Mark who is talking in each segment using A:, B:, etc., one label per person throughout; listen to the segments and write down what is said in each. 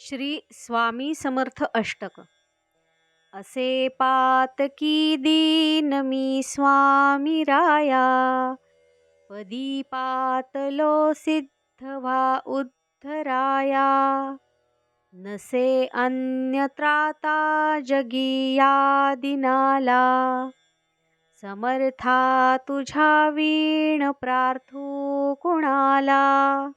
A: श्री स्वामी समर्थ अष्टक. असे पातकी दीन मी स्वामी राया पदी पातलो सिद्ध वा उद्धराया. नसे अन्यत्राता जगिया दिनाला समर्था तुझ्या वीण प्रार्थू कुणाला?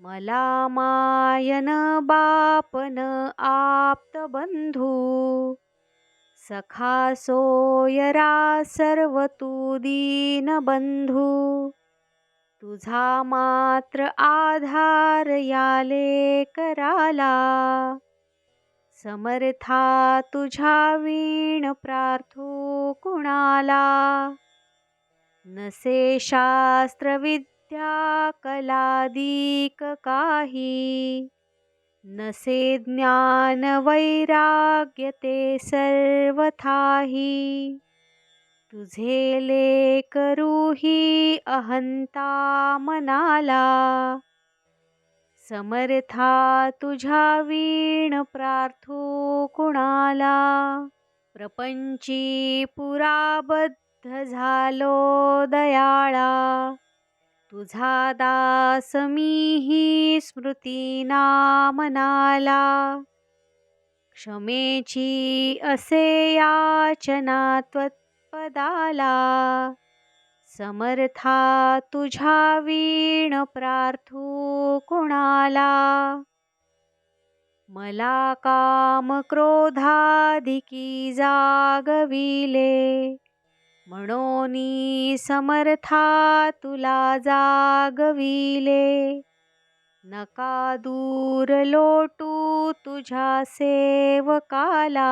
A: मला मायन बापन आप्त बंधू सखा सोयरा सर्व तू दीन बंधू. तुझा मात्र आधार याले कराला समर्था तुझ्या वीण प्रार्थू कुणाला? नसे शास्त्र त्या कलादिक काही नसे ज्ञान वैराग्य ते सर्वथाही. तुझे लेकरूही अहंता मनाला. समर्था तुझ्या वीण प्रार्थू कुणाला? प्रपंची पुराबद्ध झालो दयाळा. तुझा दास मीही स्मृतीना मनाला क्षमेची असे याचना त्वत्पदाला. समर्था तुझ्या वीण प्रार्थू कुणाला? मला काम क्रोधाधिकी जागविले. म्हणून समर्था तुला जागविले. नका दूर लोटू तुझ्या सेवकाला.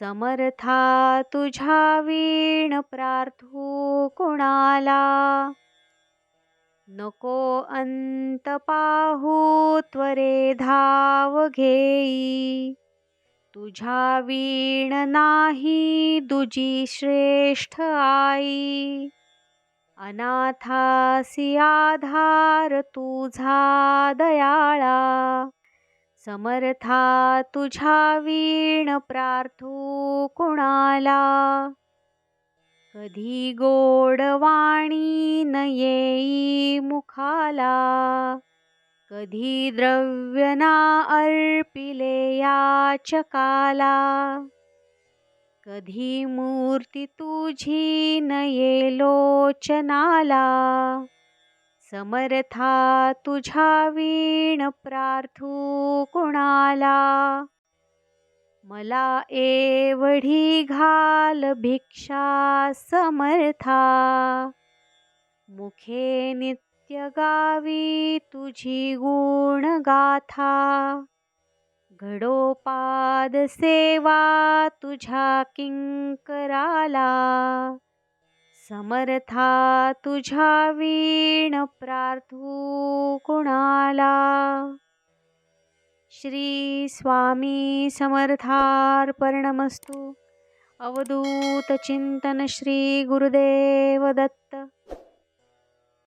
A: समर्था तुझ्या वीण प्रार्थू कुणाला? नको अंत पाहू त्वरे धाव घेई. तुझ्या वीण नाही दुजी श्रेष्ठ आई. अनाथासी आधार तुझा दयाळा. समर्था तुझ्या वीण प्रार्थू कुणाला? कधी गोडवाणी न येई मुखाला. कधी द्रव्यना अर्पिले याचकाला कधी मूर्ती तुझी न ये लोचनाला. समर्था तुझ्या वीण प्रार्थू कुणाला. मला एवढी घाल भिक्षा समर्था. मुखे नित्य गावी तुझी गुण गाथा घडोपाद सेवा तुझ्या किंकराला. समर्था तुझ्या वीण प्रार्थू कुणाला. श्री स्वामी समर्थार्पणमस्तु. अवधूत चिंतन श्री गुरुदेव दत्त.